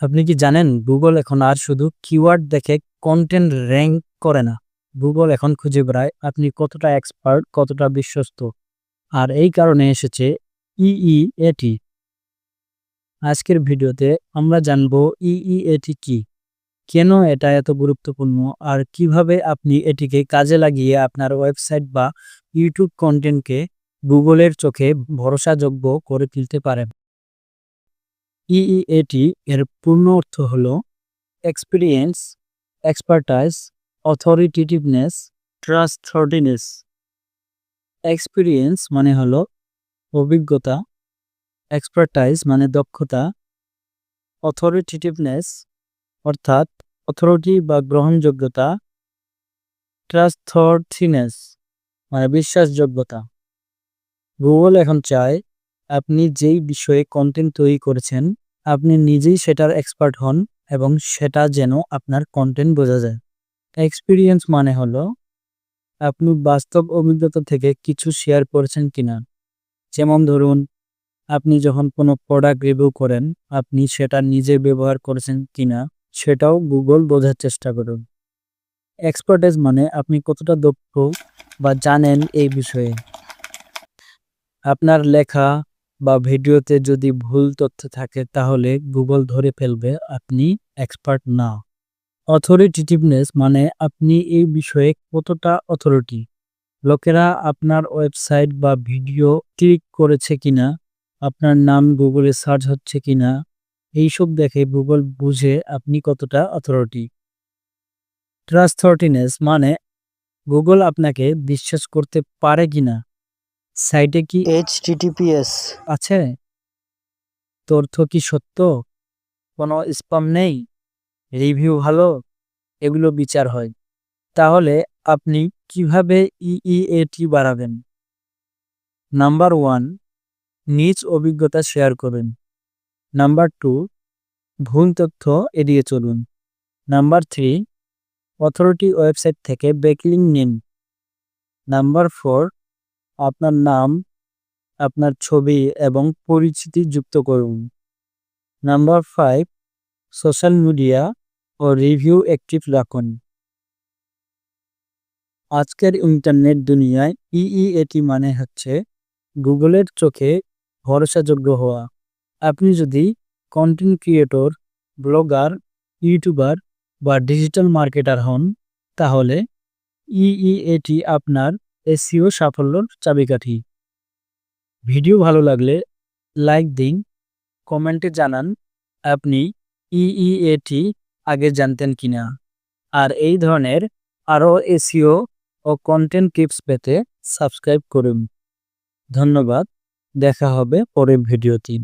আপনি কি জানেন গুগল এখন আর শুধু কিওয়ার্ড দেখে কন্টেন্ট র্যাঙ্ক করে না। গুগল এখন খুঁজে বেড়ায় আপনি কতটা এক্সপার্ট কতটা বিশ্বস্ত। আর এই কারণে এসেছে ইইএটি আজকের ভিডিওতে আমরা জানব ইইএটি কি। কেন এটা এত গুরুত্বপূর্ণ? আর কীভাবে আপনি এটিকে কাজে লাগিয়ে আপনার ওয়েবসাইট বা ইউটিউব কন্টেন্টকে গুগলের চোখে ভরসাযোগ্য করে তুলতে পারেন? ইইএটি এর পূর্ণ অর্থ হল experience expertise authoritativeness trustworthiness experience মানে হলো অভিজ্ঞতা এক্সপার্টাইজ মানে দক্ষতা অথরিটেটিভনেস অর্থাৎ অথরিটি বা গ্রহণযোগ্যতা ট্রাস্টথর্থিনেস মানে বিশ্বাসযোগ্যতা। গুগল এখন চায় আপনি যেই বিষয়ে কন্টেন্ট তৈরি করেছেন, আপনি নিজেই সেটার এক্সপার্ট হন এবং সেটা যেন আপনার কন্টেন্ট বোঝা যায়। এক্সপিরিয়েন্স মানে হলো, আপনি বাস্তব অভিজ্ঞতা থেকে কিছু শেয়ার করেছেন কিনা। যেমন ধরুন, আপনি যখন কোনো প্রোডাক্ট রিভিউ করেন, আপনি সেটা নিজে ব্যবহার করেছেন কিনা, সেটাও গুগল বোঝার চেষ্টা করুন। এক্সপার্টেজ মানে আপনি কতটা দক্ষ বা জানেন এই বিষয়ে। আপনার লেখা বা ভিডিওতে যদি ভুল তথ্য থাকে, তাহলে গুগল ধরে ফেলবে, আপনি এক্সপার্ট না। অথরিটেটিভনেস মানে আপনি এই বিষয়ে কতটা অথরিটি লোকেরা আপনার ওয়েবসাইট বা ভিডিও ক্লিক করেছে কিনা, আপনার নাম গুগলে সার্চ হচ্ছে কিনা, এইসব দেখে গুগল বুঝে আপনি কতটা অথরিটি ট্রাস্টথর্টিনেস মানে গুগল আপনাকে বিশ্বাস করতে পারে কিনা। সাইটে কি এইচটিটিপিএস আছে? তথ্য কি সত্য? কোনো স্পাম নেই? রিভিউ ভালো? এগুলো বিচার হয়। তাহলে আপনি কীভাবে ইইএটি বাড়াবেন? নাম্বার ওয়ান নিজ অভিজ্ঞতা শেয়ার করুন। নাম্বার টু ভুল তথ্য এড়িয়ে চলুন। নাম্বার থ্রি অথরিটি ওয়েবসাইট থেকে বেকলিং নিন। নাম্বার ফোর আপনার নাম, আপনার ছবি এবং পরিচিতি যুক্ত করুন। নাম্বার ফাইভ সোশ্যাল মিডিয়া ও রিভিউ অ্যাক্টিভ রাখুন। আজকের ইন্টারনেট দুনিয়ায় ইইএটি মানে হচ্ছে গুগলের চোখে ভরসাযোগ্য হওয়া। আপনি যদি কন্টেন্ট ক্রিয়েটর ব্লগার ইউটিউবার বা ডিজিটাল মার্কেটার হন, তাহলে ইইএটি আপনার এসিও সাফল্যর চাবিকাঠি। ভিডিও ভালো লাগলে লাইক দিন, কমেন্টে জানান আপনি ইইএটি আগে জানতেন কিনা। আর এই ধরনের আরও এসিও ও কন্টেন্ট টিপস পেতে সাবস্ক্রাইব করুন। ধন্যবাদ, দেখা হবে পরের ভিডিওতে।